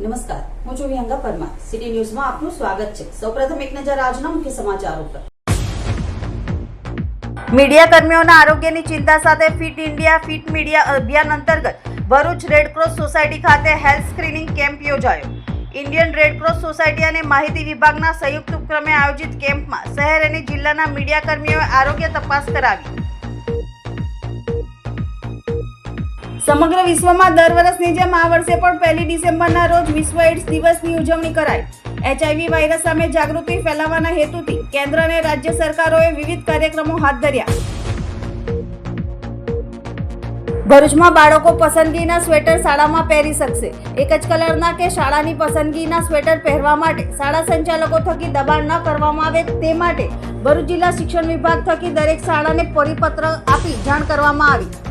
નમસ્કાર, હું છું વિહંગા પરમાર. સિટી ન્યૂઝમાં આપનું સ્વાગત છે. સૌપ્રથમ એક નજર આજના મુખ્ય સમાચારો પર. મીડિયા કર્મીઓના આરોગ્યની ચિંતા સાથે ફિટ ઇન્ડિયા, ફિટ મીડિયા અભિયાન અંતર્ગત ભરૂચ રેડક્રોસ સોસાયટી ખાતે હેલ્થ સ્ક્રીનિંગ કેમ્પ યોજાયો. ઇન્ડિયન રેડક્રોસ સોસાયટી અને માહિતી વિભાગના સંયુક્ત ઉપક્રમે આયોજિત કેમ્પમાં શહેર અને જિલ્લાના મીડિયા કર્મીઓએ આરોગ્ય તપાસ કરાવી. સમગ્ર વિશ્વમાં દર વર્ષની જેમ આ વર્ષે પણ પહેલી ડિસેમ્બરના રોજ વિશ્વ એડ્સ દિવસની ઉજવણી કરાઈ. એચઆઈવી વાયરસ સામે જાગૃતિ ફેલાવવાના હેતુથી કેન્દ્ર અને રાજ્ય સરકારોએ વિવિધ કાર્યક્રમો હાથ ધર્યા. ભરૂચમાં બાળકો પસંદગીના સ્વેટર શાળામાં પહેરી શકશે. એક જ કલરના કે શાળાની પસંદગીના સ્વેટર પહેરવા માટે શાળા સંચાલકો થકી દબાણ ન કરવામાં આવે તે માટે ભરૂચ જિલ્લા શિક્ષણ વિભાગ થકી દરેક શાળાને પરિપત્ર આપી જાણ કરવામાં આવી.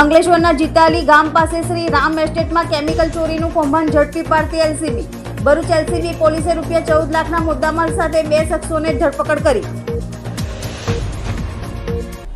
અંકલેશ્વરના જીતાલી ગામ પાસે શ્રી રામ એસ્ટેટમાં કેમિકલ ચોરીનું કૌભાંડ ઝડપી પાડતી એલસીબી. ભરૂચ એલસીબી પોલીસે રૂપિયા ચૌદ લાખના મુદ્દામાલ સાથે બે શખ્સોને ધરપકડ કરી.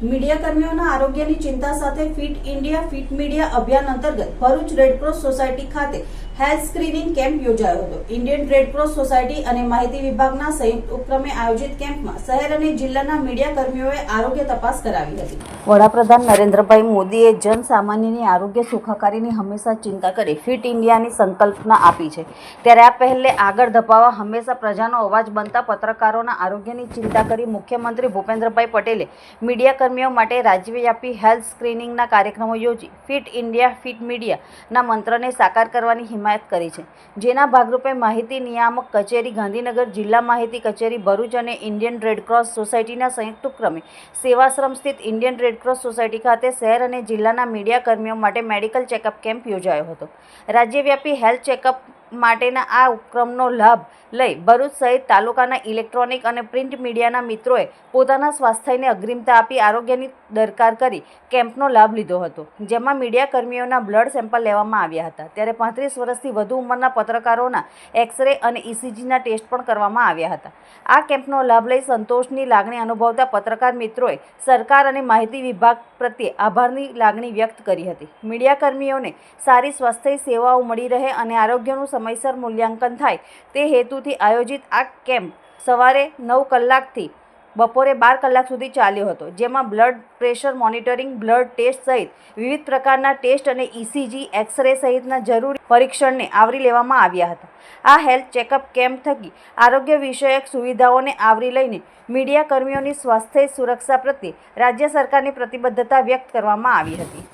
મીડિયા કર્મીઓના આરોગ્યની ચિંતા સાથે ફિટ ઇન્ડિયા ફિટ મીડિયા અભિયાન અંતર્ગત ભરૂચ રેડક્રોસ સોસાયટી ખાતે હેલ્થ સ્ક્રીનિંગ કેમ્પ યોજાયો હતો. ઇન્ડિયન રેડક્રોસ સોસાયટી અને માહિતી વિભાગના સંયુક્ત ઉપક્રમે આયોજિત કેમ્પમાં શહેર અને જિલ્લાના મીડિયા કર્મીઓએ આરોગ્ય તપાસ કરાવી હતી. વડાપ્રધાન નરેન્દ્રભાઈ મોદીએ જન સામાન્યની આરોગ્ય સુખાકારીની હંમેશા ચિંતા કરી, ફિટ ઇન્ડિયાની સંકલ્પના આપી છે. ત્યારે આ પહેલે આગળ ધપાવવા હંમેશા પ્રજાનો અવાજ બનતા પત્રકારોના આરોગ્યની ચિંતા કરી મુખ્યમંત્રી ભૂપેન્દ્રભાઈ પટેલે મીડિયા કર્મીઓ માટે રાજ્યવ્યાપી હેલ્થ સ્ક્રીનિંગના કાર્યક્રમો યોજી, ફિટ ઇન્ડિયા, ફિટ મીડિયાના મંત્રને સાકાર કરવાની હિમાયત કરી છે. જેના ભાગરૂપે માહિતી નિયામક કચેરી, ગાંધીનગર જિલ્લા માહિતી કચેરી, ભરૂચ અને ઇન્ડિયન રેડક્રોસ સોસાયટીના સંયુક્ત ઉપક્રમે સેવાશ્રમ સ્થિત ઇન્ડિયન રેડક્રોસ સોસાયટી ખાતે શહેર અને જિલ્લાના મીડિયા કર્મીઓ માટે મેડિકલ ચેકઅપ કેમ્પ યોજાયો હતો. રાજ્યવ્યાપી હેલ્થ ચેકઅપ માટેના આ ઉપક્રમનો લાભ લઈ ભરૂચ સહિત તાલુકાના ઇલેક્ટ્રોનિક અને પ્રિન્ટ મીડિયાના મિત્રોએ પોતાના સ્વાસ્થ્યને અગ્રિમતા આપી આરોગ્યની દરકાર કરી કેમ્પનો લાભ લીધો હતો. જેમાં મીડિયા કર્મીઓના બ્લડ સેમ્પલ લેવામાં આવ્યા હતા. ત્યારે પાંત્રીસ વર્ષથી વધુ ઉંમરના પત્રકારોના એક્સરે અને ઇસીજીના ટેસ્ટ પણ કરવામાં આવ્યા હતા. આ કેમ્પનો લાભ લઈ સંતોષની લાગણી અનુભવતા પત્રકાર મિત્રોએ સરકાર અને માહિતી વિભાગ પ્રત્યે આભારની લાગણી વ્યક્ત કરી હતી. મીડિયા કર્મીઓને સારી સ્વાસ્થ્ય સેવાઓ મળી રહે અને આરોગ્યનું સમયસર મૂલ્યાંકન થાય તે હેતુથી આયોજિત આ કેમ્પ સવારે નવ કલાકથી બપોરે બાર કલાક સુધી ચાલ્યો હતો, જેમાં blood pressure monitoring, blood test સહિત વિવિધ પ્રકારના ટેસ્ટ અને ઇસીજી, એક્સરે સહિતના જરૂરી પરીક્ષણને આવરી લેવામાં આવ્યા હતા. આ હેલ્થ ચેકઅપ કેમ્પ થકી આરોગ્ય વિષયક સુવિધાઓને આવરી લઈને મીડિયા કર્મીઓની સ્વાસ્થ્ય સુરક્ષા પ્રત્યે રાજ્ય સરકારની પ્રતિબદ્ધતા વ્યક્ત કરવામાં આવી હતી.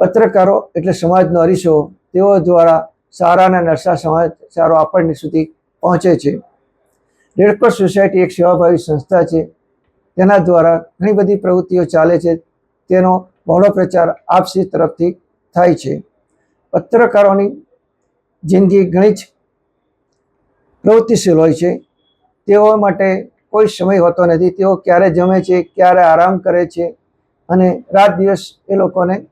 પત્રકારો એટલે સમાજનો અરીસો તેઓ દ્વારા સારા અને નરસા સમાચારો આપણને સુધી પહોંચે છે. રેડક્રોસ સોસાયટી એક સેવાભાવી સંસ્થા છે. તેના દ્વારા ઘણી બધી પ્રવૃત્તિઓ ચાલે છે. તેનો બહોળો પ્રચાર આપસી તરફથી થાય છે. પત્રકારોની જિંદગી ઘણી જ પ્રવૃત્તિશીલ હોય છે. તેઓ માટે કોઈ સમય હોતો નથી. તેઓ ક્યારે જમે છે, ક્યારે આરામ કરે છે અને રાત દિવસ એ લોકોને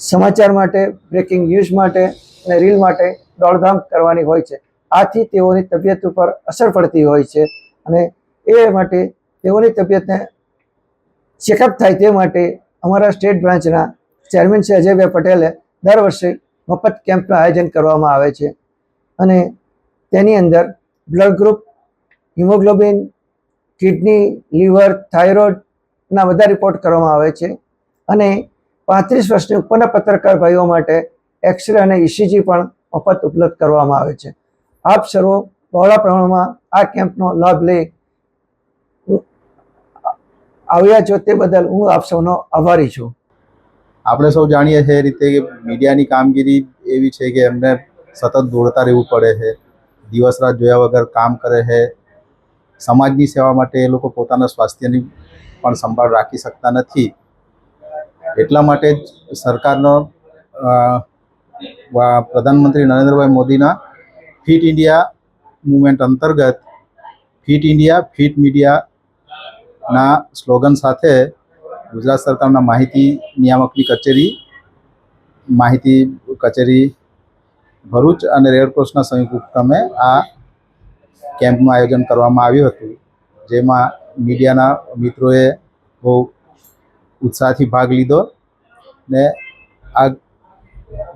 સમાચાર માટે બ્રેકિંગ ન્યૂઝ માટે અને રીલ માટે દોડધામ કરવાની હોય છે. આથી તેઓની તબિયત ઉપર અસર પડતી હોય છે અને એ માટે તેઓની તબિયતને ચેકઅપ થાય તે માટે અમારા સ્ટેટ બ્રાન્ચના ચેરમેન શ્રી અજયભાઈ પટેલે દર વર્ષે મફત કેમ્પનું આયોજન કરવામાં આવે છે. અને તેની અંદર blood group haemoglobin kidney liver થાઇરોઇડના બધા રિપોર્ટ કરવામાં આવે છે. અને પાંત્રીસ વર્ષની ઉપરના પત્રકાર ભાઈઓ માટે એક્સરે અને ઇસીજી પણ મફત ઉપલબ્ધ કરવામાં આવે છે. આપ સર્વો બહોળા પ્રમાણમાં આ કેમ્પનો લાભ લઈ આવ્યા છો તે બદલ હું આપ સૌનો આભારી છું. આપણે સૌ જાણીએ છીએ એ રીતે કે મીડિયાની કામગીરી એવી છે કે એમને સતત દોડતા રહેવું પડે છે, દિવસ રાત જોયા વગર કામ કરે છે. સમાજની સેવા માટે એ લોકો પોતાના સ્વાસ્થ્યની પણ સંભાળ રાખી શકતા નથી. એટલા માટે જ સરકારનો પ્રધાનમંત્રી નરેન્દ્રભાઈ મોદીના ફિટ ઇન્ડિયા મુવમેન્ટ અંતર્ગત ફિટ ઇન્ડિયા, ફિટ મીડિયાના સ્લોગન સાથે ગુજરાત સરકારના માહિતી નિયામકની કચેરી, માહિતી કચેરી ભરૂચ અને રેડક્રોસના સંયુક્ત ઉપક્રમે આ કેમ્પનું આયોજન કરવામાં આવ્યું હતું, જેમાં મીડિયાના મિત્રોએ બહુ ઉત્સાહથી ભાગ લીધો ને આ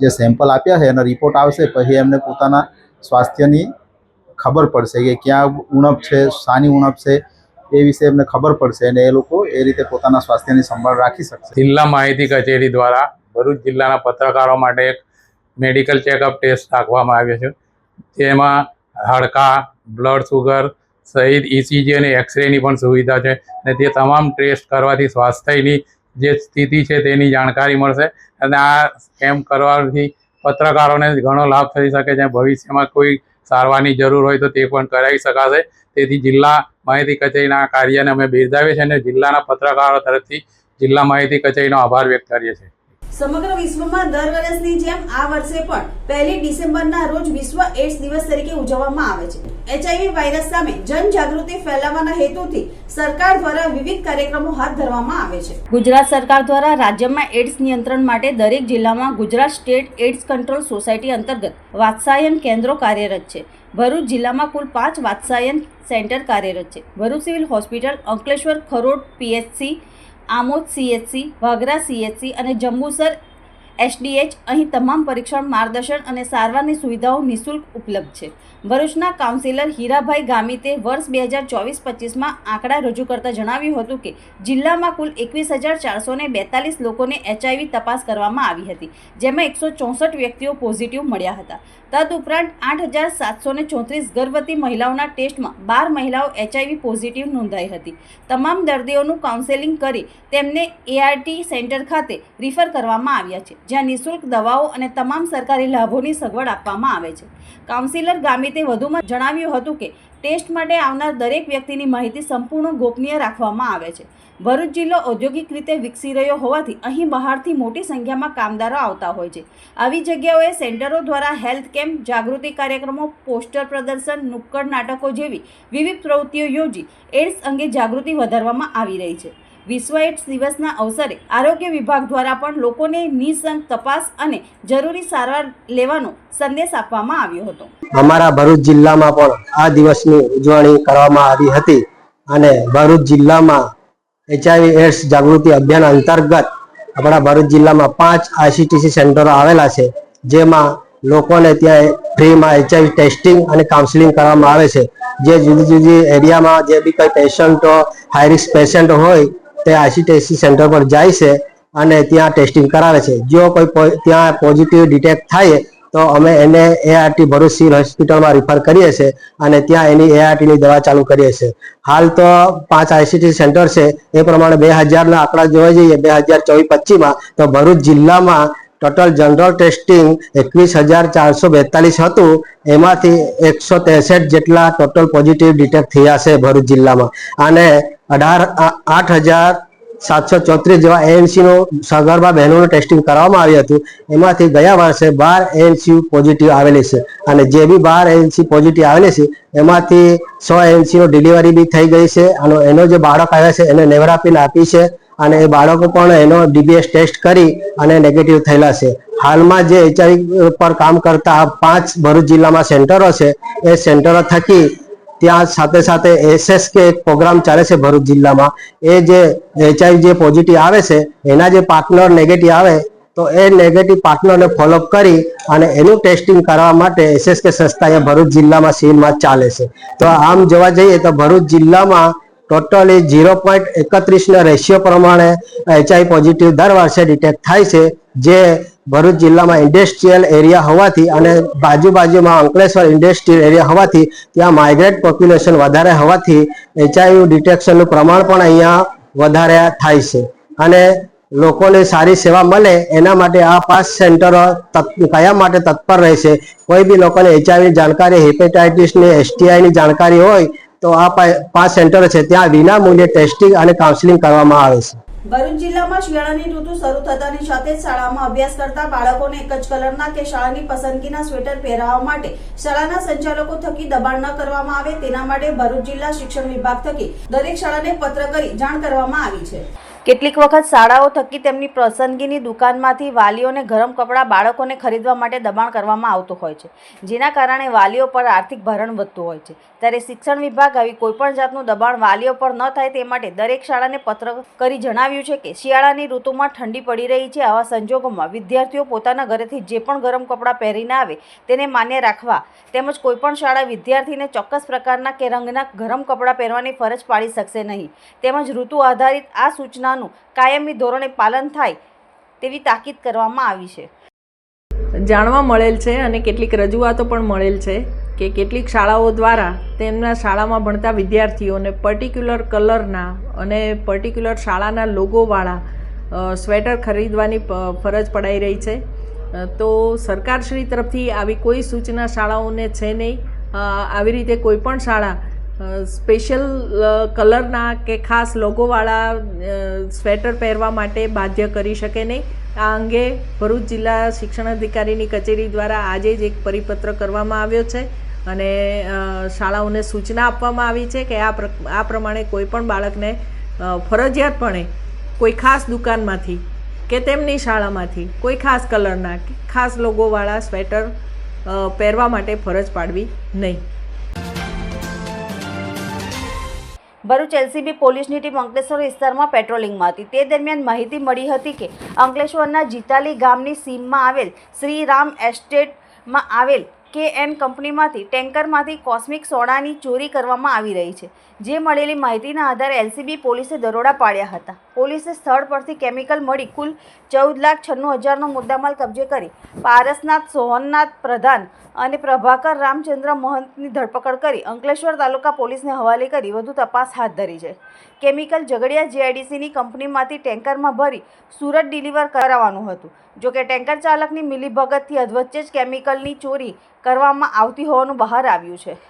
જે સેમ્પલ આપ્યા છે એનો રિપોર્ટ આવશે, પછી એમને પોતાના સ્વાસ્થ્યની ખબર પડશે કે ક્યાં ઉણપ છે, શાની ઉણપ છે, એ વિશે એમને ખબર પડશે અને એ લોકો એ રીતે પોતાના સ્વાસ્થ્યની સંભાળ રાખી શકશે. જિલ્લા માહિતી કચેરી દ્વારા ભરૂચ જિલ્લાના પત્રકારો માટે એક મેડિકલ ચેકઅપ ટેસ્ટ રાખવામાં આવ્યો છે. જેમાં હાડકાં, બ્લડ સુગર સહિત ઇસીજી અને એક્સરેની પણ સુવિધા છે અને તે તમામ ટેસ્ટ કરવાથી સ્વાસ્થ્યની જે સ્થિતિ છે તેની જાણકારી મળશે. અને આ સ્કેમ કરવાથી પત્રકારોને ઘણો લાભ થઈ શકે છે. ભવિષ્યમાં કોઈ સારવારની જરૂર હોય તો તે પણ કરાવી શકાશે. તેથી જિલ્લા માહિતી કચેરીના કાર્યને અમે બિરદાવીએ છીએ અને જિલ્લાના પત્રકારો તરફથી જિલ્લા માહિતી કચેરીનો આભાર વ્યક્ત કરીએ છીએ. સમગ્ર વિશ્વમાં દર વર્ષની જેમ આ વર્ષે પણ પહેલી ડિસેમ્બરના રોજ વિશ્વ એડ્સ દિવસ તરીકે ઉજવવામાં આવે છે. એચઆઈવી વાયરસ સામે જનજાગૃતિ ફેલાવવાના હેતુથી સરકાર દ્વારા વિવિધ કાર્યક્રમો હાથ ધરવામાં આવે છે. ગુજરાત સરકાર દ્વારા રાજ્યમાં એડ્સ નિયંત્રણ માટે દરેક જિલ્લામાં Gujarat state AIDS control society અંતર્ગત વાત્સાયન કેન્દ્રો કાર્યરત છે. ભરૂચ જિલ્લામાં કુલ પાંચ વાત્સાયન સેન્ટર કાર્યરત છે. Bharuch civil hospital Ankleshwar Kharod PHC Amod CHC Vaghra CHC અને જંબુસર એસડીએચ અહીં તમામ પરીક્ષણ, માર્ગદર્શન અને સારવારની સુવિધાઓ નિઃશુલ્ક ઉપલબ્ધ છે. ભરૂચના કાઉન્સિલર હીરાભાઈ ગામિતે વર્ષ બે હજાર ચોવીસ પચીસમાં આંકડા રજૂ કરતા જણાવ્યું હતું કે, જિલ્લામાં કુલ એકવીસ હજાર ચારસો બેતાલીસ લોકોને એચઆઈવી તપાસ કરવામાં આવી હતી, જેમાં એકસો ચોસઠ વ્યક્તિઓ પોઝિટિવ મળ્યા હતા. તદુપરાંત આઠ હજાર સાતસો ને ચોત્રીસ ગર્ભવતી મહિલાઓના ટેસ્ટમાં બાર મહિલાઓ એચઆઈવી પોઝિટિવ નોંધાઈ હતી. તમામ દર્દીઓનું કાઉન્સેલિંગ કરી તેમને એઆરટી સેન્ટર ખાતે રિફર કરવામાં આવ્યા છે, જ્યાં નિઃશુલ્ક દવાઓ અને તમામ સરકારી લાભોની સગવડ આપવામાં આવે છે. કાઉન્સિલર ગામિતે વધુમાં જણાવ્યું હતું કે, ટેસ્ટ માટે આવનાર દરેક વ્યક્તિની માહિતી સંપૂર્ણ ગોપનીય રાખવામાં આવે છે. ભરૂચ જિલ્લો ઔદ્યોગિક રીતે વિકસી રહ્યો હોવાથી અહીં બહારથી મોટી સંખ્યામાં કામદારો આવતા હોય છે. આવી જગ્યાઓએ સેન્ટરો દ્વારા હેલ્થ કેમ્પ, જાગૃતિ કાર્યક્રમો, પોસ્ટર પ્રદર્શન, નુક્કડ નાટકો જેવી વિવિધ પ્રવૃત્તિઓ યોજી એડ્સ અંગે જાગૃતિ વધારવામાં આવી રહી છે. વિશ્વ એડ્સ દિવસના અવસરે આરોગ્ય વિભાગ દ્વારા પણ લોકોને નિસંગ તપાસ અને જરૂરી સારવાર લેવાનો સંદેશ આપવામાં આવ્યો હતો. અમારા ભરૂચ જિલ્લામાં પણ આ દિવસની ઉજવણી કરવામાં આવી હતી અને ભરૂચ જિલ્લામાં એચઆઈવી એડ્સ જાગૃતિ અભિયાન અંતર્ગત આપણા ભરૂચ જિલ્લામાં પાંચ આઈસીટીસી સેન્ટરો આવેલા છે, જેમાં લોકોને ત્યાં ફ્રીમાં એચઆઈવી ટેસ્ટિંગ અને કાઉન્સિલિંગ કરવામાં આવે છે. જે જુદી જુદી એરિયામાં જે બી કોઈ પેશન્ટો હાઈ રિસ્ક પેશન્ટ હોય, તે આઈસીટીસી સેન્ટર પર જાય છે અને ત્યાં ટેસ્ટિંગ કરાવે છે. જો કોઈ ત્યાં પોઝિટિવ ડિટેક્ટ થાય તો અમે એને એઆરટી ભરૂચ સિવિલ હોસ્પિટલમાં રિફર કરીએ છીએ અને ત્યાં એની એઆરટી ની દવા ચાલુ કરીએ છીએ. હાલ તો પાંચ આઈસીટી સેન્ટર છે, એ પ્રમાણે બે હજારના આંકડા જોવા જઈએ, બે હજાર ચોવીસ પચીસમાં, તો ભરૂચ જિલ્લામાં ટોટલ જનરલ ટેસ્ટિંગ એકવીસ હજાર ચારસો બેતાલીસ હતું, એમાંથી એકસો ત્રેસઠ જેટલા ટોટલ પોઝિટિવ ડિટેક્ટ થયા છે ભરૂચ જિલ્લામાં. અને અઢાર આઠ હજાર સાતસો ચોત્રીસ જેવા એએનસી નું સગર્ભા બહેનોનું ટેસ્ટિંગ કરવામાં આવ્યું હતું. એમાંથી ગયા વર્ષે બાર એએનસી પોઝિટિવ આવેલી છે. અને જે બી બાર એએનસી પોઝિટિવ આવેલી છે, એમાંથી સો એએનસી નો ડિલિવરી બી થઈ ગઈ છે. અને એનો જે બાળક આવ્યા છે, એને નેવરાપીન આપી છે. અને એ બાળકો પણ એનો ડીબીએસ ટેસ્ટ કરી અને નેગેટિવ થયેલા છે. હાલમાં જે એચઆઈવી પર કામ કરતા પાંચ ભરૂચ જિલ્લામાં સેન્ટરો છે. એ સેન્ટરો થકી ત્યાં સાથે સાથે એસએસ કે એક પ્રોગ્રામ ચાલે છે ભરૂચ જિલ્લામાં. એ જે એચઆઈવી જે પોઝિટિવ આવે છે, એના જે પાર્ટનર નેગેટિવ આવે, તો એ નેગેટિવ પાર્ટનરને ફોલોઅપ કરી અને એનું ટેસ્ટિંગ કરવા માટે એસએસ કે સંસ્થા અહીંયા ભરૂચ જિલ્લામાં સીનમાં ચાલે છે. તો આમ જોવા જઈએ તો ભરૂચ જિલ્લામાં ટોટલી ઝીરો પોઈન્ટ એકત્રીસના રેશિયો પ્રમાણે એચઆઈ પોઝિટિવ દર વર્ષે ડિટેક્ટ થાય છે, જે ભરૂચ જિલ્લામાં ઇન્ડસ્ટ્રીયલ એરિયા હોવાથી અને બાજુ બાજુમાં અંકલેશ્વર ઇન્ડસ્ટ્રીયલ એરિયા હોવાથી ત્યાં માઇગ્રેટ પોપ્યુલેશન વધારે હોવાથી એચઆઈવી ડિટેક્શનનું પ્રમાણ પણ અહીંયા વધારે થાય છે. અને લોકોને સારી સેવા મળે એના માટે આ પાંચ સેન્ટરો કયા માટે તત્પર રહેશે? કોઈ બી લોકોને એચઆઈવી જાણકારી હેપેટાઇટિસની એસટીઆઈની જાણકારી હોય તો આ પાંચ સેન્ટરો છે. ત્યાં વિના મૂલ્યે ટેસ્ટિંગ અને કાઉન્સિલિંગ કરવામાં આવે છે. ભરૂચ જિલ્લામાં શિયાળાની ઋતુ શરૂ થતાની સાથે જ શાળામાં અભ્યાસ કરતા બાળકોને એક જ કલરના કે શાળાની પસંદગીના સ્વેટર પહેરાવવા માટે શાળાના સંચાલકો થકી દબાણ ન કરવામાં આવે તેના માટે ભરૂચ જિલ્લા શિક્ષણ વિભાગ થકી દરેક શાળાને પત્ર કરી જાણ કરવામાં આવી છે. કેટલીક વખત શાળાઓ થકી તેમની પસંદગીની દુકાનમાંથી વાલીઓને ગરમ કપડાં બાળકોને ખરીદવા માટે દબાણ કરવામાં આવતું હોય છે, જેના કારણે વાલીઓ પર આર્થિક ભારણ વધતું હોય છે. ત્યારે શિક્ષણ વિભાગ આવી કોઈપણ જાતનું દબાણ વાલીઓ પર ન થાય તે માટે દરેક શાળાને પત્ર કરી જણાવ્યું છે કે, શિયાળાની ઋતુમાં ઠંડી પડી રહી છે. આવા સંજોગોમાં વિદ્યાર્થીઓ પોતાના ઘરેથી જે પણ ગરમ કપડાં પહેરીને આવે તેને માન્ય રાખવા તેમજ કોઈપણ શાળા વિદ્યાર્થીને ચોક્કસ પ્રકારના કે રંગના ગરમ કપડાં પહેરવાની ફરજ પાડી શકશે નહીં. તેમજ ઋતુ આધારિત આ સૂચનાનું કાયમી ધોરણે પાલન થાય તેવી તાકીદ કરવામાં આવી છે. જાણવા મળેલ છે અને કેટલીક રજૂઆતો પણ મળેલ છે કે કેટલીક શાળાઓ દ્વારા તેમના શાળામાં ભણતા વિદ્યાર્થીઓને પર્ટિક્યુલર કલરના અને પર્ટિક્યુલર શાળાના લોગોવાળા સ્વેટર ખરીદવાની ફરજ પડાઈ રહી છે. તો સરકારશ્રી તરફથી આવી કોઈ સૂચના શાળાઓને છે નહીં? આવી રીતે કોઈ પણ શાળા સ્પેશિયલ કલરના કે ખાસ લોગોવાળા સ્વેટર પહેરવા માટે બાધ્ય કરી શકે નહીં. આ અંગે ભરૂચ જિલ્લા શિક્ષણ અધિકારીની કચેરી દ્વારા આજે જ એક પરિપત્ર કરવામાં આવ્યો છે અને શાળાઓને સૂચના આપવામાં આવી છે કે આ આ પ્રમાણે કોઈ પણ બાળકને ફરજિયાતપણે કોઈ ખાસ દુકાનમાંથી કે તેમની શાળામાંથી કોઈ ખાસ કલરના કે ખાસ લોગોવાળા સ્વેટર પહેરવા માટે ફરજ પાડવી નહીં. ભરૂચ એલસીબી પોલીસની ટીમ અંકલેશ્વર વિસ્તારમાં પેટ્રોલિંગમાં હતી. તે દરમિયાન માહિતી મળી હતી કે અંકલેશ્વરના જીતાલી ગામની સીમમાં આવેલ શ્રી રામ એસ્ટેટમાં આવેલ કે એન કંપનીમાંથી ટેન્કરમાંથી કોસ્મિક સોડાની ચોરી કરવામાં આવી રહી છે. જે મળેલી માહિતીના આધારે એલસીબી પોલીસે દરોડા પાડ્યા હતા. પોલીસે સ્થળ પરથી કેમિકલ મળી કુલ ચૌદ લાખ છન્નું હજારનો મુદ્દામાલ કબજે કરી પારસનાથ, સોહનનાથ પ્રધાન અને પ્રભાકર રામચંદ્ર મહંતની ધરપકડ કરી અંકલેશ્વર તાલુકા પોલીસને હવાલે કરી વધુ તપાસ હાથ ધરી છે. કેમિકલ ઝઘડિયા જીઆઈડીસીની કંપનીમાંથી ટેન્કરમાં ભરી સુરત ડિલિવર કરાવવાનું હતું. જોકે ટેન્કર ચાલકની મિલીભગતથી અધવચ્ચે જ કેમિકલની ચોરી કરવામાં આવતી હોવાનું બહાર આવ્યું છે.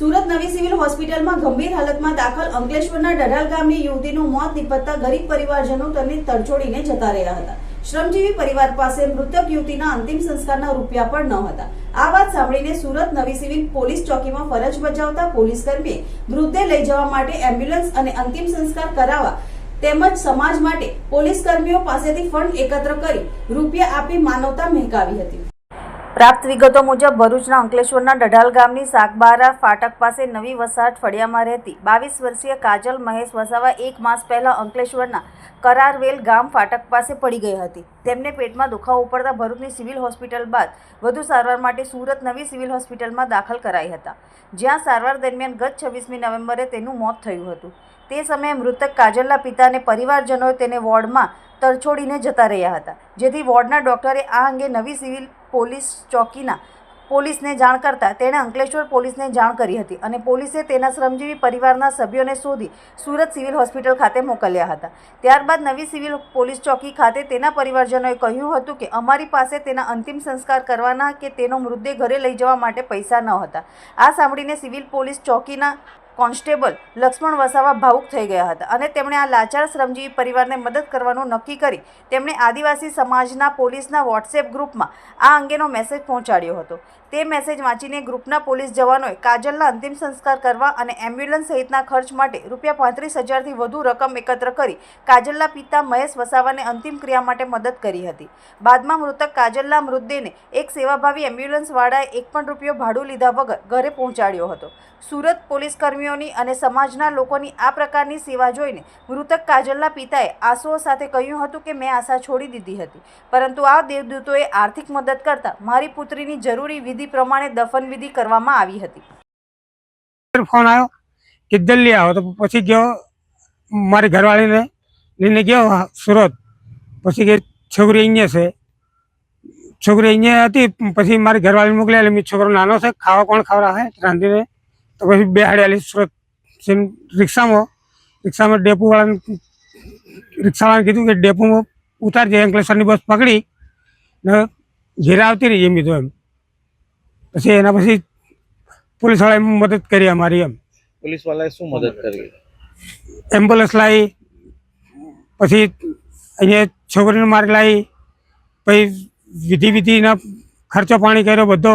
સુરત નવી સિવિલ હોસ્પિટલમાં ગંભીર હાલતમાં દાખલ અંકલેશ્વરના ડઢાલ ગામની યુવતીનું મોત નિપજતા ગરીબ પરિવારજનો તેને તરછોડીને જતા રહ્યા હતા. શ્રમજીવી પરિવાર પાસે મૃતક યુવતીના અંતિમ સંસ્કારના રૂપિયા પણ ન હતા. આ વાત સાંભળીને સુરત નવી સિવિલ પોલીસ ચોકીમાં ફરજ બજાવતા પોલીસ કર્મીએ મૃતદેહ લઈ જવા માટે એમ્બ્યુલન્સ અને અંતિમ સંસ્કાર કરાવવા તેમજ સમાજ માટે પોલીસ કર્મીઓ પાસેથી ફંડ એકત્ર કરી રૂપિયા આપી માનવતા મહેકાવી હતી. પ્રાપ્ત વિગતો મુજબ ભરૂચના અંકલેશ્વરના ડઢાલ ગામની સાગબારા ફાટક પાસે નવી વસાહત ફળિયામાં રહેતી બાવીસ વર્ષીય કાજલ મહેશ વસાવા એક માસ પહેલા અંકલેશ્વરના કરારવેલ ગામ ફાટક પાસે પડી ગઈ હતી. તેમને પેટમાં દુખાવો પડતા ભરૂચની સિવિલ હોસ્પિટલ બાદ વધુ સારવાર માટે સુરત નવી સિવિલ હોસ્પિટલમાં દાખલ કરાઈ હતા. જ્યાં સારવાર દરમિયાન ગત છવ્વીસમી નવેમ્બરે તેનું મોત થયું હતું. તે સમયે મૃતક કાજલના પિતા અને પરિવારજનોએ તેને વોર્ડમાં તરછોડીને જતા રહ્યા હતા. જેથી વોર્ડના ડોક્ટરે આ અંગે નવી સિવિલ પોલીસ ચોકીના પોલીસને જાણ કરતા તેણે અંકલેશ્વર પોલીસને જાણ કરી હતી અને પોલીસે તેના શ્રમજીવી પરિવારના સભ્યોને શોધી સુરત સિવિલ હોસ્પિટલ ખાતે મોકલ્યા હતા. ત્યારબાદ નવી સિવિલ પોલીસ ચોકી ખાતે તેના પરિવારજનોએ કહ્યું હતું કે અમારી પાસે તેના અંતિમ સંસ્કાર કરવાના કે તેનો મૃતદેહ ઘરે લઈ જવા માટે પૈસા ન હતા. આ સાંભળીને સિવિલ પોલીસ ચોકીના કોન્સ્ટેબલ લક્ષ્મણ વસાવા ભાવુક થઈ ગયા હતા અને તેમણે આ લાચાર શ્રમજીવી પરિવારને મદદ કરવાનું નક્કી કરી તેમણે આદિવાસી સમાજના પોલીસના વોટ્સએપ ગ્રુપમાં આ અંગેનો મેસેજ પહોંચાડ્યો હતો. તે મેસેજ વાંચીને ગ્રુપના પોલીસ જવાનોએ કાજલના અંતિમ સંસ્કાર કરવા અને એમ્બ્યુલન્સ સહિતના ખર્ચ માટે રૂપિયા પાંત્રીસ હજારથી વધુ રકમ એકત્ર કરી કાજલના પિતા મહેશ વસાવાને અંતિમ ક્રિયા માટે મદદ કરી હતી. બાદમાં મૃતક કાજલના મૃતદેહને એક સેવાભાવી એમ્બ્યુલન્સવાળાએ એક પણ રૂપિયો ભાડું લીધા વગર ઘરે પહોંચાડ્યો હતો. સુરત પોલીસ કર્મીઓની અને સમાજના લોકોની આ પ્રકારની સેવા જોઈને મૃતક કાજલના પિતાએ આંસુઓ સાથે કહ્યું હતું કે મેં આશા છોડી દીધી હતી. પરંતુ આ દેવદૂતોએ આર્થિક મદદ કરતા મારી પુત્રીની જરૂરી વિધિ પ્રમાણે દફનવિધિ કરવામાં આવી હતી. ફોન આવ્યો કે દિલ્હી આવો. તો પછી ગયો મારી ઘરવાળીને લઈને ગયો સુરત. પછી કે છોકરી અહીંયા છે. છોકરી અહીંયા હતી. પછી મારી ઘરવાળી મોકલી એટલે છોકરો નાનો છે. ખાવા કોણ ખવડાવે? રાંધીને તો પછી બે હાડી સુરત રિક્ષામાં રિક્ષામાં ડેપોવાળાને રિક્ષાવાળાને કીધું કે ડેપોમાં ઉતારજે અંકલેશ્વરની બસ પકડી ને ઘેરા આવતી રહી એમ કીધું એમ. પછી એના પછી પોલીસવાળાએ મદદ કરી અમારી એમ. પોલીસવાળાએ શું મદદ કરી? એમ્બ્યુલન્સ લાવી પછી અહીંયા છોકરીને મારી લાવી પછી વિધિ વિધિના ખર્ચો પાણી કર્યો બધો.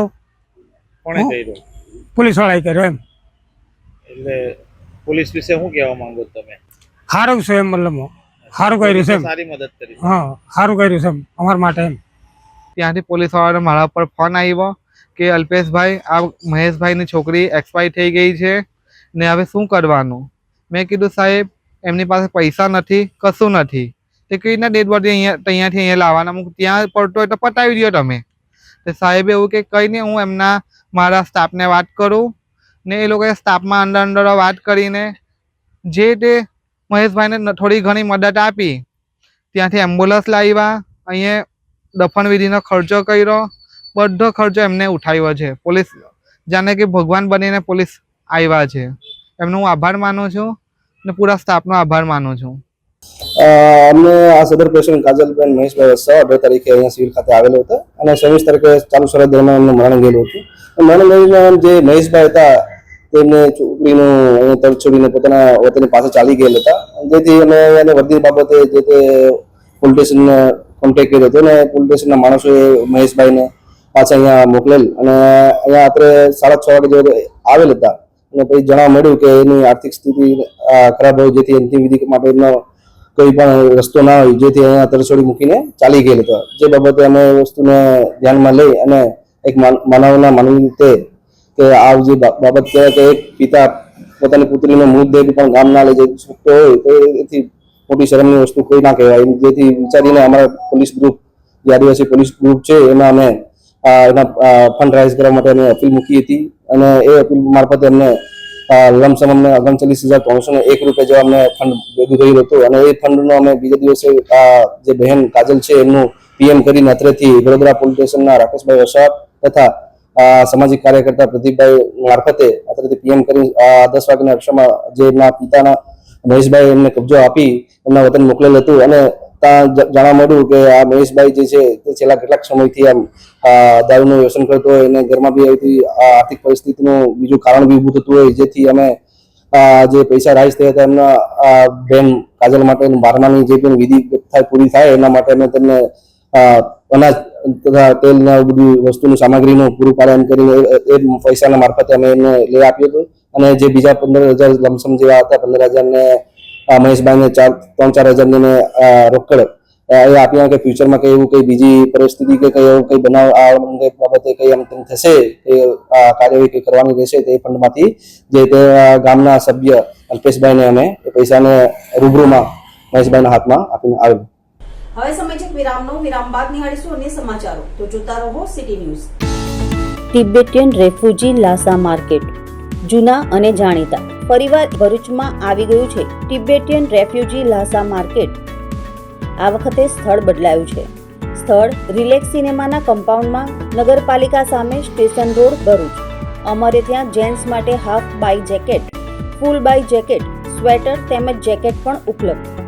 કોણે હું? કર્યું? પોલીસ વાળાએ કર્યો એમ. એટલે પોલીસ વિશે શું કહેવા માંગો તમે? સારું છે એમ મતલબ સારું કર્યું છે સારી મદદ કરી હા સારું કર્યું છે અમારા માટે એમ. ત્યાંથી પોલીસવાળાને મારા પર ફોન આવ્યો કે અલ્પેશભાઈ આ મહેશભાઈની છોકરી એક્સપાયર થઈ ગઈ છે ને હવે શું કરવાનું? મેં કીધું સાહેબ એમની પાસે પૈસા નથી કશું નથી. તે કેવી રીતના ડેડ બોડી અહીંયા અહીંયાથી અહીંયા લાવવાના? હું ત્યાં પડતો હોય તો પતાવી દો તમે. તો સાહેબે એવું કે કંઈ નહીં હું એમના મારા સ્ટાફને વાત કરું ને એ લોકોએ સ્ટાફમાં અંદર અંદર વાત કરીને જે તે મહેશભાઈને થોડી ઘણી મદદ આપી. ત્યાંથી એમ્બ્યુલન્સ લાવ્યા અહીંયા દફન વિધિનો ખર્ચો કર્યો, બધો ખર્ચો એમને ઉઠાવ્યો છે. પોલીસ જાણે કે ભગવાન બનીને પોલીસ આવ્યા છે. એમનો હું આભાર માનું છું ને પૂરા સ્ટાફનો આભાર માનું છું. અમને આ સદર પેશન્ટ કાજલબેન મહેશભાઈ વસ્સા અઢાર તારીખે અહીંયા સિવિલ ખાતે આવેલો હતો અને છવ્વીસ તારીખે ચાલુ સરહદ દરમિયાન મરણ ગયેલું હતું. મરણ દરમિયાન જે મહેશભાઈ હતા તેમને અહીંયા તરફ છોડીને પોતાના વતન પાસે ચાલી ગયેલ હતા. જેથી અમે એને વર્દી બાબતે જે તે પોલીસ કોન્ટેક્ટ કર્યો હતો. અને પોલીસ માણસોએ મહેશભાઈને પાછા અહીંયા મોકલેલ. અને અહીંયા રાત્રે સાડા છ વાગે જેવા આવેલ હતા. અને પછી જાણવા મળ્યું કે એની આર્થિક સ્થિતિ ખરાબ હોય જેથી અંતિમ વિધિ માટે એમનો કોઈ પણ રસ્તો ના હોય, જેથી અહીંયા તરછોડી મૂકીને ચાલી ગયેલ હતા. જે બાબતે અમે વસ્તુને ધ્યાનમાં લઈ અને એક માન- માનવના માનવી રીતે કે આ જે બાબત કહેવાય કે એક પિતા પોતાની પુત્રીને મૃતદેહ પણ ગામ ના લઈ જાય છૂટતો હોય, તો એથી મોટી શરમની વસ્તુ કોઈ ના કહેવાય. જેથી વિચારીને અમારા પોલીસ ગ્રુપ, જે આદિવાસી પોલીસ ગ્રુપ છે, એમાં અમે એના ફંડ રાઇઝ કરવા માટે અમે અપીલ મૂકી હતી. અને એ અપીલ મારફતે અમને લમસમ અમને ઓગણચાલીસ હજાર ત્રણસો ને એક રૂપિયા જેવા અમને ફંડ ભેગું થયું હતું. અને એ ફંડનો અમે બીજા દિવસે જે બહેન કાજલ છે, એમનું પીએમ કરીને અત્રેથી વડોદરા પોલીસ સ્ટેશનના રાકેશભાઈ વસાવ તથા સામાજિક કાર્યકર્તા પ્રદીપભાઈ મારફતે અત્રેથી પીએમ કરી દસ વાગ્યાના અક્ષરમાં જે એમના પિતાના મહેશભાઈ એમને કબજો આપી, એમના વતન મોકલેલ હતું અને ત્યાં જાણવા મળ્યું કે આ મહેશભાઈ જે છે તે છેલ્લા કેટલાક સમયથી આમ દારૂનું વ્યસન કરતો હોય અને ઘરમાં બી આવી આર્થિક પરિસ્થિતિનું બીજું કારણ બી ઊભું થતું હોય, જેથી અમે જે પૈસા રાઈઝ થયા હતા એમના બેન કાજલ માટે બારમાની જે પણ વિધિ થાય, પૂરી થાય એના માટે અમે તેમને અનાજ તથા તેલ બધી વસ્તુની સામગ્રીનું પૂરું એમ કરીને એ- પૈસાના મારફતે અમે એમને લઈ આપ્યું હતું. અને જે બીજા પંદર હજાર લમસમ જેવા હતા, પંદર હજાર ને આ મહેશભાઈને ચાર ત્રણ ચાર હજાર ને આ રોકડ એ આપ્યા કે ફ્યુચરમાં કઈ એવું કઈ બીજી પરિસ્થિતિ કે કઈ એવું કઈ બનાવ આ બાબતે કઈ આમ તેમ થશે કે કાર્યવાહી કઈ કરવાની રહેશે તે ફંડમાંથી, જે તે ગામના સભ્ય અલ્પેશભાઈને અમે એ પૈસાને રૂબરૂમાં મહેશભાઈના હાથમાં આપીને આવેલું. હવે સમય છે વિરામનો. વિરામ બાદ નિહાળીશું અન્ય સમાચારો. તો જોતા રહો city news. Tibetan refugee Lhasa market. જૂના અને જાણીતા. ફરીવાર ભરૂચમાં આવી ગયું છે તિબેટિયન રેફ્યુજી લાસા માર્કેટ. આ વખતે સ્થળ બદલાયું છે. સ્થળ રિલેક્સ સિનેમાના કમ્પાઉન્ડમાં નગરપાલિકા સામે સ્ટેશન રોડ ભરૂચ. અમારે ત્યાં જેન્ટ્સ માટે half by jacket, full by jacket, sweater તેમજ જેકેટ પણ ઉપલબ્ધ.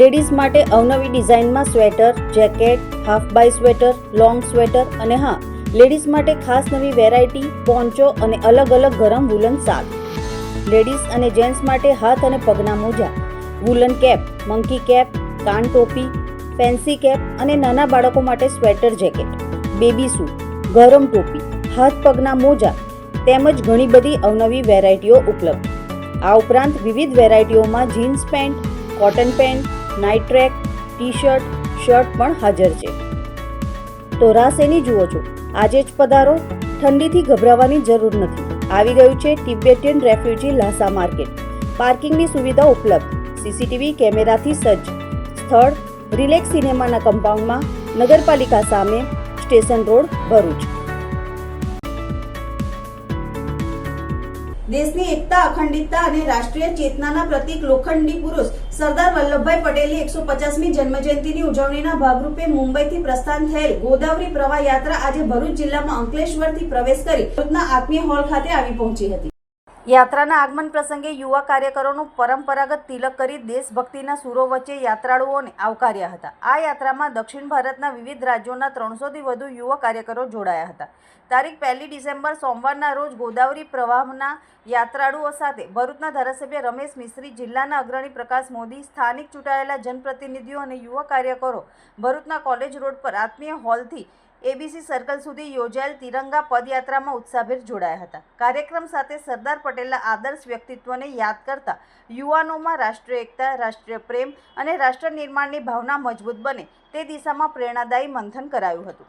લેડીઝ માટે અવનવી ડિઝાઇનમાં sweater, jacket, half by sweater, long sweater અને હા, લેડીઝ માટે ખાસ નવી વેરાયટી, પોન્ચો અને અલગ અલગ ગરમ વુલન શાલ. લેડીઝ અને જેન્ટ્સ માટે હાથ અને પગના મોજા વુલન કેપ મંકી કેપ કાન ટોપી ફેન્સી કેપ અને નાના બાળકો માટે સ્વેટર જેકેટ. બેબી સૂટ ગરમ ટોપી, હાથ પગના મોજા તેમજ ઘણી બધી અવનવી વેરાયટીઓ ઉપલબ્ધ. આ ઉપરાંત વિવિધ વેરાયટીઓમાં jeans pant cotton pant night track T shirt shirt પણ હાજર છે. તો શેની જુઓ છો. આજે જ પધારો. ઠંડીથી ગભરાવાની જરૂર નથી. આવી ગયું છે તિબેટિયન રેફ્યુજી લાસા માર્કેટ. પાર્કિંગની સુવિધા ઉપલબ્ધ. સીસીટીવી કેમેરાથી સજ્જ. સ્થળ, રિલેક્સ સિનેમાના કમ્પાઉન્ડમાં, નગરપાલિકા સામે, સ્ટેશન રોડ, ભરૂચ. દેશની એકતા, અખંડિતતા અને રાષ્ટ્રીય ચેતનાના પ્રતીક લોખંડી પુરુષ સરદાર વલ્લભભાઈ પટેલની એકસો પચાસમી જન્મજયંતિની ઉજવણીના ભાગરૂપે મુંબઈથી પ્રસ્થાન થયેલ ગોદાવરી પ્રવાહ યાત્રા આજે ભરૂચ જિલ્લામાં અંકલેશ્વરથી પ્રવેશ કરી ભરૂચના આત્મીય હોલ ખાતે આવી પહોંચી હતી. યાત્રાના આગમન પ્રસંગે યુવા કાર્યકરોનું પરંપરાગત તિલક કરી દેશભક્તિના સુરો વચ્ચે યાત્રાળુઓને આવકાર્યા હતા. આ યાત્રામાં દક્ષિણ ભારતના વિવિધ રાજ્યોના ત્રણસોથી વધુ યુવા કાર્યકરો જોડાયા હતા. તારીખ પહેલી ડિસેમ્બર સોમવારના રોજ ગોદાવરી પ્રવાહના યાત્રાળુઓ સાથે ભરૂચના ધારાસભ્ય રમેશ મિસ્ત્રી, જિલ્લાના અગ્રણી પ્રકાશ મોદી, સ્થાનિક ચૂંટાયેલા જનપ્રતિનિધિઓ અને યુવા કાર્યકરો ભરૂચના કોલેજ રોડ પર આત્મીય હોલથી એબીસી સર્કલ સુધી યોજાયેલ તિરંગા પદયાત્રામાં ઉત્સાહભેર જોડાયા હતા. કાર્યક્રમ સાથે સરદાર પટેલના આદર્શ વ્યક્તિત્વને યાદ કરતા યુવાનોમાં રાષ્ટ્રીય એકતા, રાષ્ટ્રીય પ્રેમ અને રાષ્ટ્ર નિર્માણની ભાવના મજબૂત બને તે દિશામાં પ્રેરણાદાયી મંથન કરાયું હતું.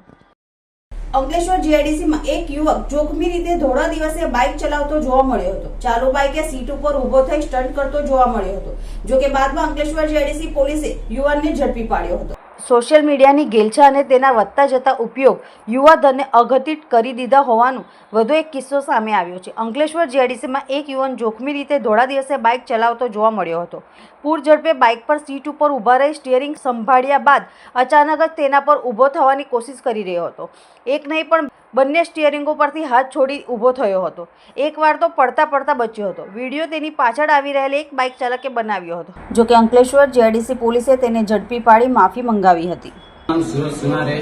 અંકલેશ્વર જીઆઈડીસીમાં એક યુવક જોખમી રીતે ધોળા દિવસે બાઇક ચલાવતો જોવા મળ્યો હતો. ચાલુ બાઇકે સીટ ઉપર ઊભો થઈ સ્ટન્ટ કરતો જોવા મળ્યો હતો, જોકે બાદમાં અંકલેશ્વર જીઆઈડીસી પોલીસે યુવાનને ઝડપી પાડ્યો હતો. સોશિયલ મીડિયાની ગેલછા અને તેના વધતા જતા ઉપયોગ યુવાધનને અઘટિત કરી દીધા હોવાનું વધુ એક કિસ્સો સામે આવ્યો છે. અંકલેશ્વર જીઆઈડીસીમાં એક યુવાન જોખમી રીતે ધોળા દિવસે બાઇક ચલાવતો જોવા મળ્યો હતો. પૂર ઝડપે બાઇક પર સીટ ઉપર ઊભા રહી સ્ટિયરિંગ સંભાળ્યા બાદ અચાનક જ તેના પર ઊભો થવાની કોશિશ કરી રહ્યો હતો એક નહીં પણ બંને સ્ટિયરિંગો પરથી હાથ છોડી ઊભો થયો હતો એકવાર તો પડતા પડતા બચ્યો હતો વિડીયો તેની પાછળ આવી રહેલ એક બાઇક ચાલકે બનાવ્યો હતો જોકે અંકલેશ્વર જીઆઈડીસી પોલીસે તેને ઝડપી પાડી માફી મંગાવી હતી नाम सूरज सुनार है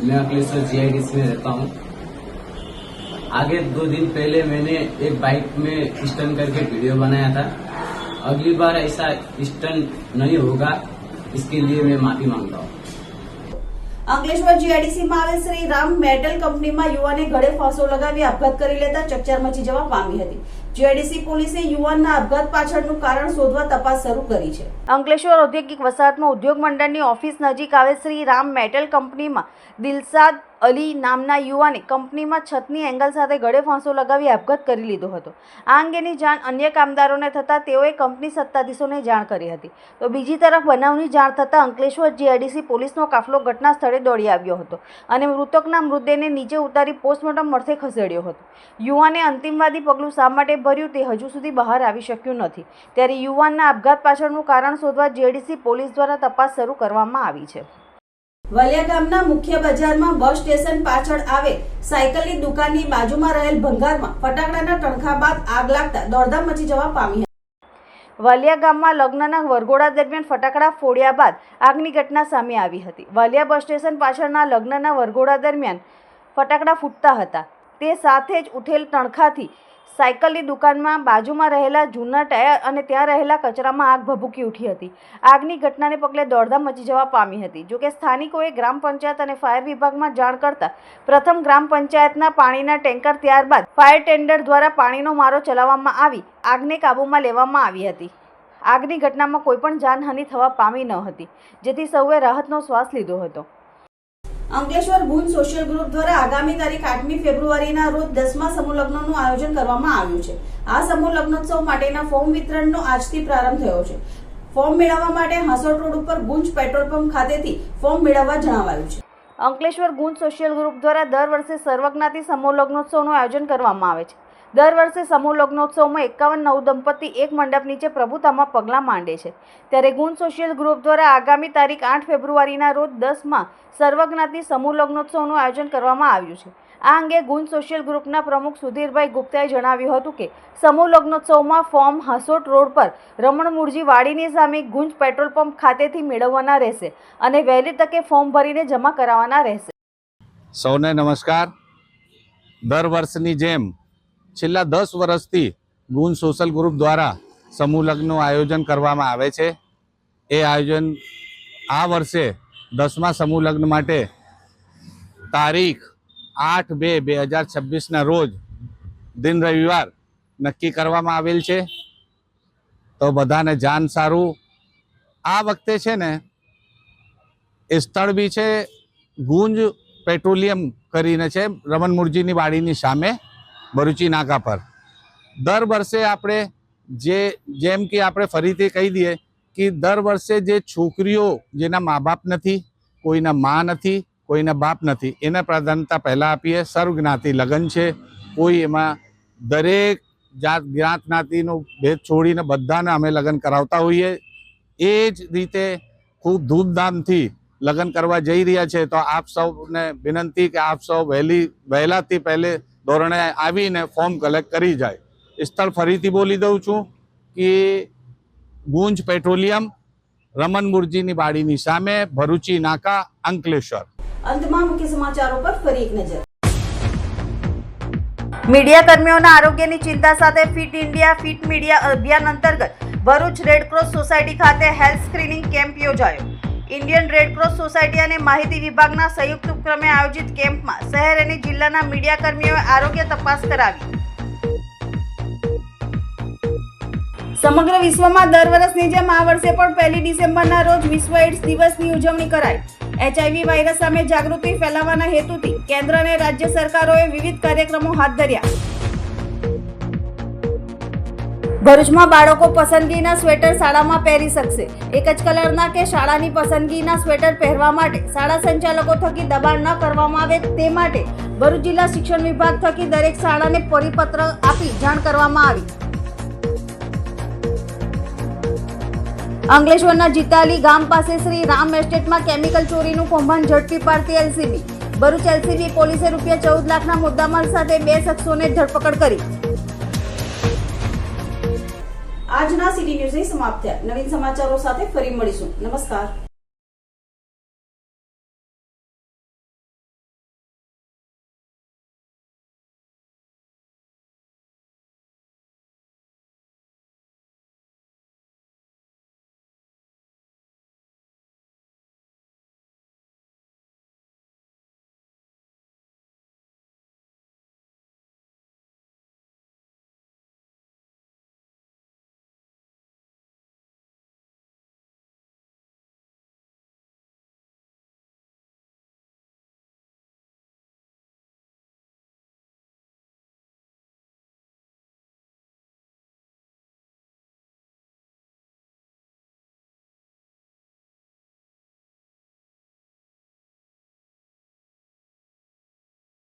मैं अखिलेश्वर जीआईडीसी में रहता हूँ आगे दो दिन पहले मैंने एक बाइक में स्टन करके वीडियो बनाया था अगली बार ऐसा स्टन नहीं होगा इसके लिए मैं माफी मांगता हूँ અંકલેશ્વર જીઆઈડીસીમાં આવેલ શ્રી રામ મેટલ કંપનીમાં યુવાને ગળે ફાંસો લગાવી આપઘાત કરી લેતા ચકચાર મચી જવા પામી હતી જીઆઈડીસી પોલીસે યુવાનના આપઘાત પાછળનું કારણ શોધવા તપાસ શરૂ કરી છે અંકલેશ્વર ઔદ્યોગિક વસાહતમાં ઉદ્યોગ મંડળની ઓફિસ નજીક આવેલ શ્રી રામ મેટલ કંપનીમાં દિલસાદ અલી નામના યુવાને કંપનીમાં છતની એંગલ સાથે ગળે ફાંસો લગાવી આપઘાત કરી લીધો હતો. આ અંગેની જાણ અન્ય કામદારોને થતાં તેઓએ કંપની સત્તાધીશોને જાણ કરી હતી. તો બીજી તરફ બનાવની જાણ થતાં અંકલેશ્વર જીઆઈડીસી પોલીસનો કાફલો ઘટના સ્થળે દોડી આવ્યો હતો અને મૃતકના મૃતદેહને નીચે ઉતારી પોસ્ટમોર્ટમ અર્થે ખસેડ્યો હતો. યુવાને અંતિમવાદી પગલું શા માટે ભર્યું તે હજુ સુધી બહાર આવી શક્યું નથી. ત્યારે યુવાનના આપઘાત પાછળનું કારણ શોધવા જીઆઈડીસી પોલીસ દ્વારા તપાસ શરૂ કરવામાં આવી છે. વલિયા ગામના મુખ્ય બજારમાં બસ સ્ટેશન પાછળ આવે સાયકલની દુકાનની બાજુમાં રહેલ ભંગારમાં ફટાકડાના ટણખા બાદ આગ લાગતા દોડધામ મચી જવા પામી હતી. વાલિયા ગામમાં લગ્નના વરઘોડા દરમિયાન ફટાકડા ફોડ્યા બાદ આગની ઘટના સામે આવી હતી. વાલિયા બસ સ્ટેશન પાછળના લગ્નના વરઘોડા દરમિયાન ફટાકડા ફૂટતા હતા. તે સાથે જ ઉઠેલ તણખાથી સાયકલની દુકાનમાં બાજુમાં રહેલા જૂના ટાયર અને ત્યાં રહેલા કચરામાં આગ ભભૂકી ઉઠી હતી. આગની ઘટનાને પગલે દોડધામ મચી જવા પામી હતી. જોકે સ્થાનિકોએ ગ્રામ પંચાયત અને ફાયર વિભાગમાં જાણ કરતા પ્રથમ ગ્રામ પંચાયતના પાણીના ટેન્કર ત્યારબાદ ફાયર ટેન્ડર દ્વારા પાણીનો મારો ચલાવવામાં આવી, આગને કાબૂમાં લેવામાં આવી હતી. આગની ઘટનામાં કોઈપણ જાનહાનિ થવા પામી ન હતી, જેથી સૌએ રાહતનો શ્વાસ લીધો હતો. અંકલેશ્વર ભુજ સોશિયલ ગ્રુપ દ્વારા આગામી તારીખ આઠમી ફેબ્રુઆરીના રોજ દસમા સમૂહ લગ્નનું આયોજન કરવામાં આવ્યું છે. આ સમૂહ લગ્નોત્સવ માટેના ફોર્મ વિતરણનો આજથી પ્રારંભ થયો છે. ફોર્મ મેળવવા માટે હાંસોટ રોડ ઉપર ગુંજ પેટ્રોલ પંપ ખાતેથી ફોર્મ મેળવવા જણાવાયું છે. અંકલેશ્વર ગુંજ સોશિયલ ગ્રુપ દ્વારા દર વર્ષે સર્વજ્ઞાતિ સમૂહ લગ્નોત્સવનું આયોજન કરવામાં આવે છે. દર વર્ષે સમૂહ લગ્નોત્સવમાં એકાવન નવ દંપતી એક મંડપ નીચે પ્રભુતામાં પગલાં માંડે છે. ત્યારે ગુણ સોશિયલ ગ્રુપ દ્વારા આગામી તારીખ આઠ ફેબ્રુઆરીના રોજ દસમાં સર્વજ્ઞાતની સમૂહ લગ્નોત્સવનું આયોજન કરવામાં આવ્યું છે. આ અંગે ગુંજ સોશિયલ ગ્રુપના પ્રમુખ સુધીરભાઈ ગુપ્તાએ જણાવ્યું હતું કે, સમૂહ લગ્નોત્સવમાં ફોર્મ હાસોટ રોડ પર રમણ મૂળજી વાડીની સામે ગુંજ પેટ્રોલ પંપ ખાતેથી મેળવવાના રહેશે અને વહેલી તકે ફોર્મ ભરીને જમા કરાવવાના રહેશે. સૌને નમસ્કાર. દર વર્ષની જેમ છેલ્લા દસ વર્ષથી ગુણ સોશિયલ ગ્રુપ દ્વારા સમૂહ લગ્નનું આયોજન કરવામાં આવે છે. એ આયોજન આ વર્ષે દસમા સમૂહ લગ્ન માટે તારીખ આઠ બે બે હજાર છવ્વીસના રોજ દિન રવિવાર નક્કી કરવામાં આવેલ છે. તો બધાને જાન સારું. આ વખતે છે ને એ સ્થળ બી છે ગુંજ પેટ્રોલિયમ કરીને છે રમણ મુરજીની વાડીની સામે. ભરૂચી નાકા પર. દર વર્ષે આપણે જે, જેમ કે આપણે ફરીથી કહી દઈએ કે દર વર્ષે જે છોકરીઓ જેના મા બાપ નથી, કોઈના મા નથી, કોઈના બાપ નથી, એને પ્રાધાન્યતા પહેલાં આપીએ. સર્વજ્ઞાતિ લગ્ન છે. કોઈ એમાં દરેક જાત, જ્ઞાત, જ્ઞાતિનો ભેદ છોડીને બધાને અમે લગ્ન કરાવતા હોઈએ. એ જ રીતે ખૂબ ધૂમધામથી લગ્ન કરવા જઈ રહ્યા છે. તો આપ સૌને વિનંતી કે આપ સૌ વહેલી, વહેલાથી પહેલે ધોરણે આવીને ફોર્મ કલેક્ટ કરી જાય. સ્થળ ફરીથી બોલી દઉં છું કે ગુંજ પેટ્રોલિયમ રમન મુરજીની બાડીની સામે ભરૂચી નાકા અંકલેશ્વર. અંતમાં મુખ્ય સમાચારો પર ફરી એક નજર. મીડિયા કર્મીઓના આરોગ્યની ચિંતા સાથે ફિટ ઇન્ડિયા ફિટ મીડિયા અભિયાન અંતર્ગત ભરૂચ રેડક્રોસ સોસાયટી ખાતે હેલ્થ સ્ક્રીનિંગ કેમ્પ યોજાયો. ઇન્ડિયન રેડક્રોસ સોસાયટી અને માહિતી વિભાગના સંયુક્ત ઉપક્રમે આયોજિત કેમ્પમાં શહેર અને જિલ્લાના મીડિયાકર્મીઓએ આરોગ્ય તપાસ કરાવી. સમગ્ર વિશ્વમાં દર વર્ષની જેમ આ વર્ષે પણ પહેલી ડિસેમ્બરના રોજ વિશ્વ એડ્સ દિવસની ઉજવણી કરાઈ. એચઆઈવી વાયરસ સામે જાગૃતિ ફેલાવવાના હેતુથી કેન્દ્ર અને રાજ્ય સરકારોએ વિવિધ કાર્યક્રમો હાથ ધર્યા. ભરૂચમાં બાળકો પસંદગીના સ્વેટર શાળામાં પહેરી શકશે. એક જ કલરના કે શાળાની પસંદગીના સ્વેટર પહેરવા માટે શાળા સંચાલકો થકી દબાણ ન કરવામાં આવે તે માટે ભરૂચ જિલ્લા શિક્ષણ વિભાગ થકી દરેક શાળાને પરિપત્ર આપી જાણ કરવામાં આવી. અંગલેશ્વરના જીતાલી ગામ પાસે શ્રી રામ એસ્ટેટમાં કેમિકલ ચોરીનું કૌભાંડ ઝડપી પાડતી એલસીબી. ભરૂચ એલસીબી પોલીસે રૂપિયા ચૌદ લાખના મુદ્દામાલ સાથે બે શખ્સોને ધરપકડ કરી. આજના સિટી ન્યૂઝ અહીં સમાપ્ત થયા. નવીન સમાચારો સાથે ફરી મળીશું. નમસ્કાર.